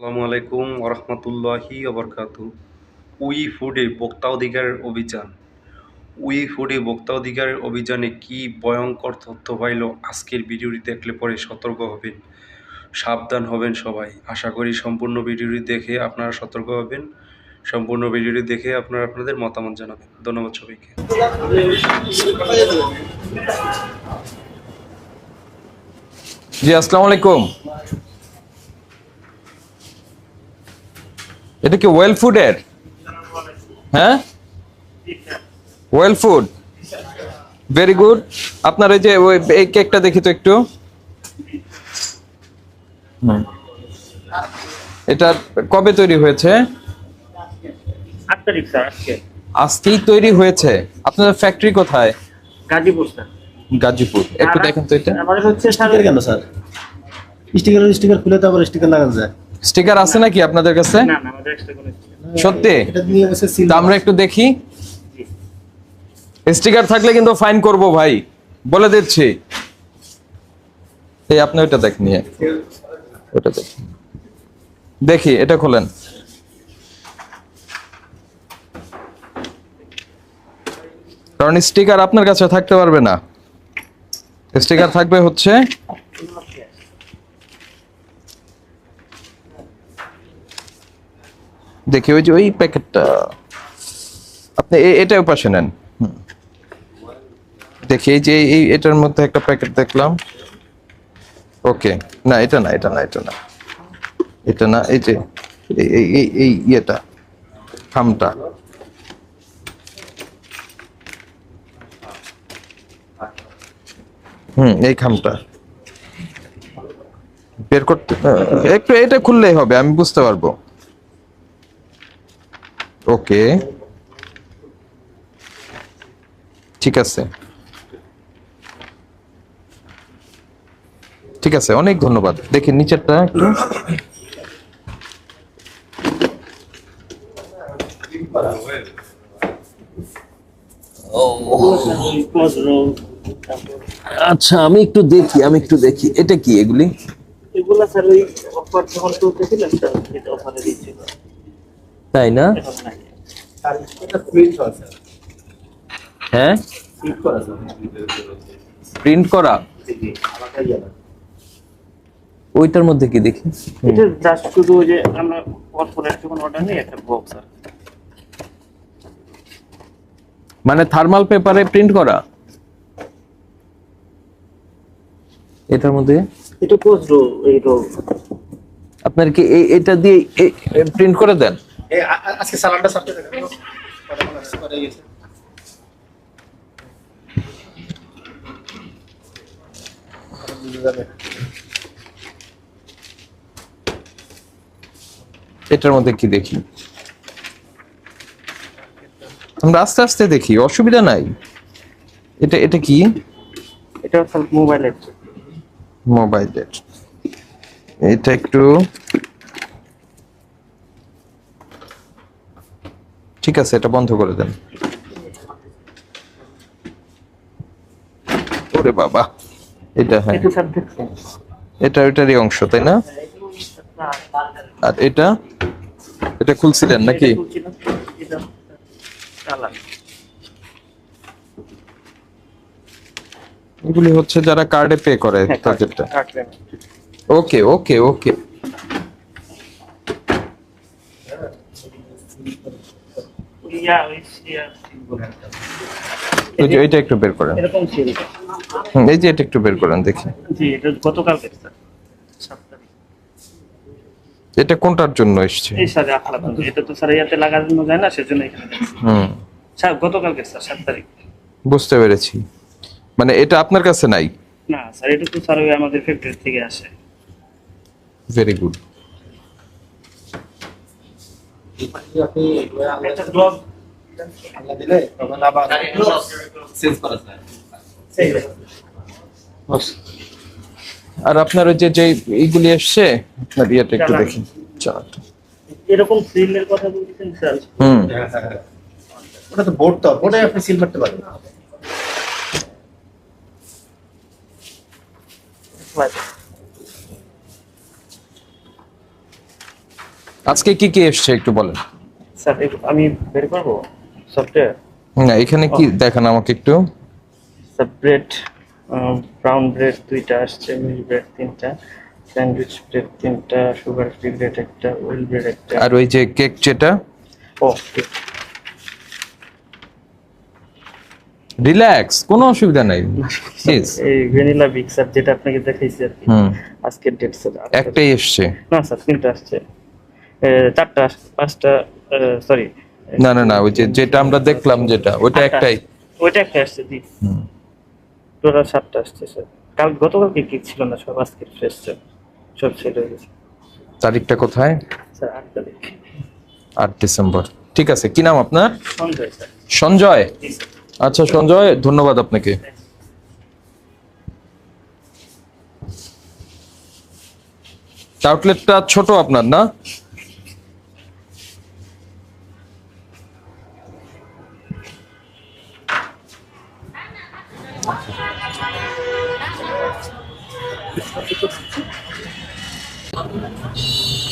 আসসালামু আলাইকুম ওরহমতুল্লাহি অবরকাত উই ফুডে ভোক্তা অধিকারের অভিযান। উই ফুডে ভোক্তা অধিকারের অভিযানে কি ভয়ঙ্কর তথ্য পাইল আজকের ভিডিওটি দেখলে পরে সতর্ক হবেন, সাবধান হবেন সবাই। আশা করি সম্পূর্ণ ভিডিওটি দেখে আপনারা সতর্ক হবেন, সম্পূর্ণ ভিডিওটি দেখে আপনারা আপনাদের মতামত জানাবেন। ধন্যবাদ সবাইকে। জি, আসসালামু আলাইকুম। এটা কি ওয়েল ফুডের হ্যাঁ? ওয়েল ফুড ভেরি গুড আপনার এই যে ওই এই কেকটা দেখি তো একটু। এটা কবে তৈরি হয়েছে? আট তারিখ স্যার আজকে। আজকেই তৈরি হয়েছে। আপনাদের ফ্যাক্টরি কোথায়? গাজীপুর স্যার। গাজীপুর। একটু দেখেন তো এটা। আমাদের হচ্ছে স্যার স্টিকার কেন স্যার? স্টিকার স্টিকার খুলে তো আবার স্টিকার লাগানো যায়। স্টিকার আছে নাকি আপনাদের কাছে? না না আমাদের এক্সট্রা কোনো সত্যি? এটা নিয়ে বসে সিল তা আমরা একটু দেখি। স্টিকার থাকলে কিন্তু ফাইন করব ভাই। বলে দিচ্ছি। এই আপনি ওটা দেখ নিয়ে ওটা দেখ দেখি এটা খোলেন। কারণ স্টিকার আপনার কাছে থাকতে পারবে না। স্টিকার থাকবে হচ্ছে দেখি, ওই যে ওই প্যাকেটটা। আপনি এ- এটাও পাশে নেন। দেখি, এই যে এই, এটার মধ্যে একটা প্যাকেট দেখলাম। ওকে, না, এটা না এটা না এটা না। এটা না, এই যে, এই এই ইয়েটা খামটা হুম, এই খামটা। বের করতে একটু এটা খুললেই হবে, আমি বুঝতে পারব। ওকে। ঠিক আছে। ঠিক আছে অনেক ধন্যবাদ। দেখি নিচেরটা একটু। আচ্ছা আমি একটু দেখি আমি একটু দেখি। এটা কি এগুলি? এগুলা স্যার ওই অফার যখন চলতেছিলেন স্যার এটা অফারে দিচ্ছিল তাই না? হ্যাঁ? প্রিন্ট করা। ওইটার মধ্যে কি দেখি? এটা জাস্ট শুধু যে আমরা কর্পোরেট যখন অর্ডার নিই একটা বক্স আর মানে থার্মাল পেপারে প্রিন্ট করা? এটার মধ্যে? এটা এই রো আপনার কি এই এটা দিয়ে প্রিন্ট করে দেন? এই আজকে যাবে। এটার মধ্যে কি দেখি? আমরা আস্তে আস্তে দেখি অসুবিধা নাই। এটা এটা কি? এটা মোবাইলের। মোবাইলের। এটা একটু ঠিক আছে এটা বন্ধ করে দেন। ওরে বাবা এটা হ্যাঁ। এটা ওইটারই অংশ তাই না? আর এটা? এটা খুলছিলেন নাকি? এগুলি হচ্ছে যারা কার্ডে পে করে তাদেরটা ওকে ওকে ওকে একটু বের করেন। এই যে এটা একটু বের করেন দেখি। এটা কোনটার জন্য এসছে? এটা তো স্যার ইয়াতে যায় না সেজন্য এখানে হুম। স্যার গতকালকে স্যার সাত তারিখ। বুঝতে পেরেছি। মানে এটা আপনার কাছে নাই? না স্যার এটা তো স্যার আমাদের ফ্যাক্টরি থেকে আসে। ভেরি গুড আপনি একটা গ্লোভ আল্লাহ দিলে তখন আবার চেঞ্জ করা যায়। আর আপনার ওই যে যে এইগুলি এসছে আপনার ইয়েটা একটু। দেখি। এরকম সিলের কথা বলছেন স্যার? হুম। ওটা তো বোর্ড তো বোর্ডে আপনি সিল মারতে পারেন। আজকে কি কি এসছে একটু বলেন। স্যার আমি বের করব? সফটওয়্যার? না এখানে কি দেখান আমাকে একটু। স্যার ব্রেড ব্রাউন ব্রেড দুইটা আসছে মিল ব্রেড তিনটা স্যান্ডউইচ ব্রেড তিনটা সুগার ফ্রি ব্রেড একটা ওয়েল ব্রেড একটা। আর ওই যে কেক যেটা? ও রিল্যাক্স কোনো অসুবিধা নাই। প্লিজ এই ভ্যানিলা বিগ স্যার যেটা আপনাকে দেখাইছি আর কি। আজকের ডেট স্যার। একটাই এসছে। না স্যার তিনটা আসছে। চারটা পাঁচটা সরি না না না ওই যে যেটা আমরা দেখলাম যেটা ওটা একটাই। ওইটা একটা আসছে জি। টোটাল সাতটা আসছে স্যার কাল গতকালকে কি ছিল না সব আজকের ফ্রেশ স্যার সব সেল হয়ে গেছে। তারিখটা কোথায়? স্যার আট তারিখ। আট ডিসেম্বর। ঠিক আছে কি নাম আপনার? সঞ্জয় স্যার সঞ্জয়? আচ্ছা সঞ্জয় ধন্যবাদ আপনাকে। আউটলেটটা ছোট আপনার না?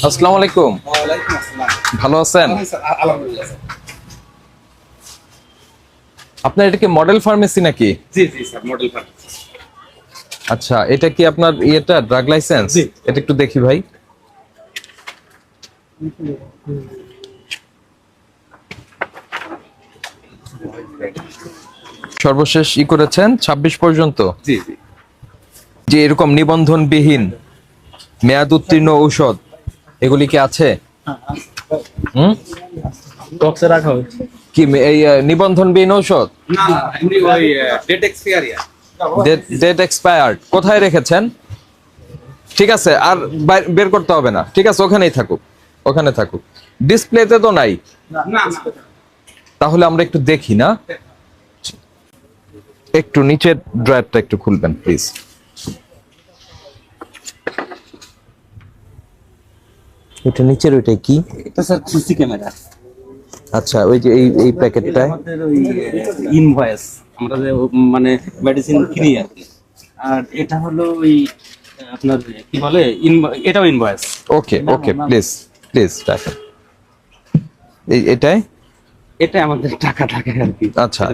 আসসালামু আলাইকুম। ওয়ালাইকুম আসসালাম। ভালো আছেন? আলহামদুলিল্লাহ আপনার এটা কি মডেল ফার্মেসি নাকি? জি জি স্যার মডেল ফার্ম আচ্ছা এটা কি আপনার ইয়েটা ড্রাগ লাইসেন্স এটা একটু দেখি ভাই। সর্বশেষ ই করেছেন ২৬ পর্যন্ত? জি জি। যে এরকম নিবন্ধনবিহীন মেয়াদ উত্তীর্ণ ঔষধ এগুলি কি আছে? হুম? বক্সে রাখা হয়েছে। কি এই নিবন্ধনবিহীন ঔষধ? না না এমনি ওই ডেট এক্সপিয়ারিয়া ডেট এক্সপায়ার্ড কোথায় রেখেছেন? ঠিক আছে আর বের করতে হবে না। ঠিক আছে ওখানেই থাকুক ওখানে থাকুক। ডিসপ্লেতে তো নাই। তাহলে আমরা একটু দেখি না? একটু নিচের ড্রয়ারটা একটু খুলবেন প্লিজ। এটা নিচের ওইটাই কি? এটা স্যার সিসি ক্যামেরা। আচ্ছা ওই যে এই এই ওই ইনভয়েস আমরা যে মানে মেডিসিন কিনি আর কি। আর এটা হলো ওই আপনার কি বলে এটাও invoice. Okay okay please please রাখেন। এই এটাই? এটা আমাদের টাকা টাকা আর কি। আচ্ছা।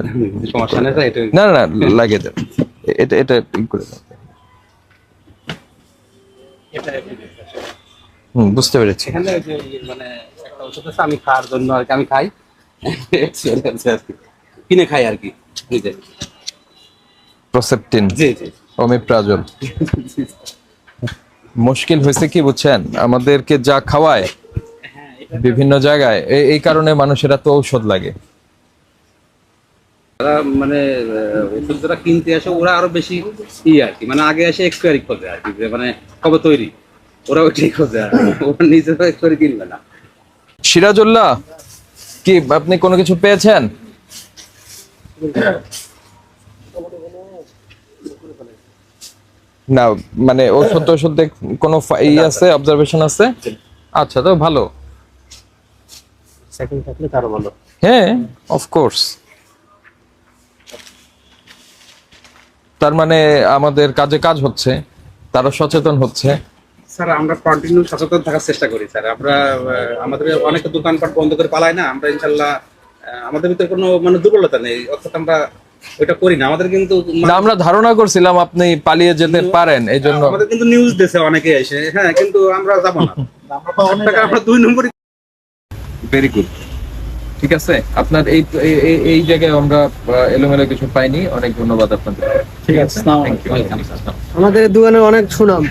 সমস্যা নেই এটা না না লাগিয়ে দেন। এটা এটা করে দেন। হুম বুঝতে পেরেছি। এখানে যে মানে একটা ওষুধ আছে আমি খাওয়ার জন্য আর কি আমি খাই। কিনে খাই আর কি নিজে। প্রসেপটিন জি জি। অমিপ্রাজল মুশকিল হয়েছে কি বুঝছেন? আমাদেরকে যা খাওয়ায় বিভিন্ন জায়গায় এই কারণে মানুষের তো ঔষধ লাগে। ওরা মানে ওষুধ যারা কিনতে আসে ওরা আরও বেশি ই আর কি। মানে আগে এসে এক্সপায়ারি খোঁজে আর কি মানে কবে তৈরি। ওরা ওইটাই খোঁজে। ওরা নিজেরা এক্সপায়ারি কিনবে না। সিরাজুল্লাহ কি আপনি কোনো কিছু পেয়েছেন? না মানে ওষুধ টষুধ কোনো ই আছে অবজারভেশন আছে? আচ্ছা তো ভালো। সেকেন্ড থাকলে তারও ভালো। হ্যাঁ অফকোর্স তার মানে আমাদের কাজে কাজ হচ্ছে তারা সচেতন হচ্ছে। স্যার আমরা কন্টিনিউ সচেতন থাকার চেষ্টা করি স্যার। আমরা আমাদের অনেক দোকানপাট বন্ধ করে পালাই না আমরা ইনশাল্লাহ আমাদের ভিতরে কোনো মানে দুর্বলতা নেই অর্থাৎ আমরা ওইটা করি না। আমাদের কিন্তু আমরা ধারণা করছিলাম আপনি পালিয়ে যেতে পারেন এই জন্য। আমাদের কিন্তু নিউজ দিছে অনেকে এসে। হ্যাঁ কিন্তু আমরা যাব না। আমরা দুই নম্বরই ভেরি গুড ঠিক আছে? আপনার এই এই- এই- এই জায়গায় আমরা এলোমেলো কিছু পাইনি। অনেক ধন্যবাদ আপনাদের। ঠিক আছে আমাদের দোকানে অনেক সুনাম।